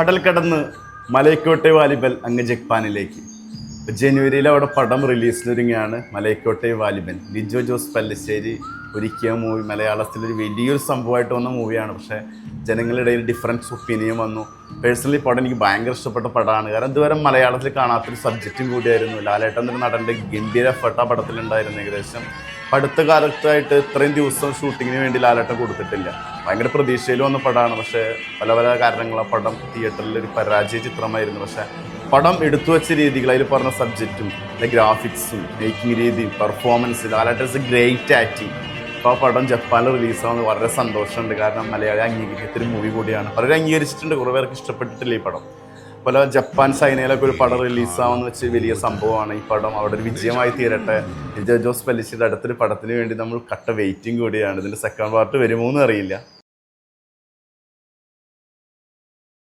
കടൽ കടന്ന് മലയക്കോട്ടെ വാലിബൽ അങ്ങ് ജപ്പാനിലേക്ക് ജനുവരിയിൽ അവിടെ പടം റിലീസിനൊരുങ്ങിയാണ് മലയക്കോട്ടെ വാലിബൻ. ലിജോ ജോസ് പല്ലശ്ശേരി ഒരുക്കിയ മൂവി മലയാളത്തിലൊരു വലിയൊരു സംഭവമായിട്ട് വന്ന മൂവിയാണ്. പക്ഷേ ജനങ്ങളുടെ ഇടയിൽ ഡിഫറൻസ് ഒപ്പീനിയൻ വന്നു. പേഴ്സണലി പടം എനിക്ക് ഭയങ്കര ഇഷ്ടപ്പെട്ട പടമാണ്. കാരണം ഇതുവരെ മലയാളത്തിൽ കാണാത്തൊരു സബ്ജക്റ്റും കൂടിയായിരുന്നു. ലാലേട്ടൻ എന്നൊരു നടന്റെ ഗംഭീര എഫർട്ട് പടത്തിലുണ്ടായിരുന്നു ഏകദേശം അടുത്ത കാലത്തായിട്ട് ഇത്രയും ദിവസം ഷൂട്ടിങ്ങിന് വേണ്ടി ലാലേട്ടൻ കൊടുത്തിട്ടില്ല. ഭയങ്കര പ്രതീക്ഷയിൽ വന്ന പടമാണ്. പക്ഷേ പല പല കാരണങ്ങൾ ആ പടം തിയേറ്ററിൽ ഒരു പരാജയ ചിത്രമായിരുന്നു. പക്ഷേ പടം എടുത്തു വെച്ച രീതികൾ അതിൽ പറഞ്ഞ സബ്ജക്റ്റും ഗ്രാഫിക്സും മേക്കിംഗ് രീതി performance Lalettan is great acting അപ്പോൾ ആ പടം ജപ്പാനിൽ റിലീസാവുന്നത് വളരെ സന്തോഷമുണ്ട്. കാരണം മലയാളി അംഗീകരിക്കത്തിൽ മൂവി കൂടിയാണ്. പലരും അംഗീകരിച്ചിട്ടുണ്ട്. കുറേ പേർക്ക് ഇഷ്ടപ്പെട്ടിട്ടില്ല ഈ പടം. പല ജപ്പാൻ ചൈനയിലൊക്കെ ഒരു പടം റിലീസാവെന്ന് വെച്ച് വലിയ സംഭവമാണ്. ഈ പടം അവിടെ ഒരു വിജയമായി തീരട്ടെ. ജോസ് പല്ലിശ്ശിയുടെ അടുത്തൊരു പടത്തിന് വേണ്ടി നമ്മൾ കട്ട വെയിറ്റിംഗ് കൂടിയാണ്. ഇതിന്റെ സെക്കൻഡ് പാർട്ട് വരുമോ എന്ന് അറിയില്ല.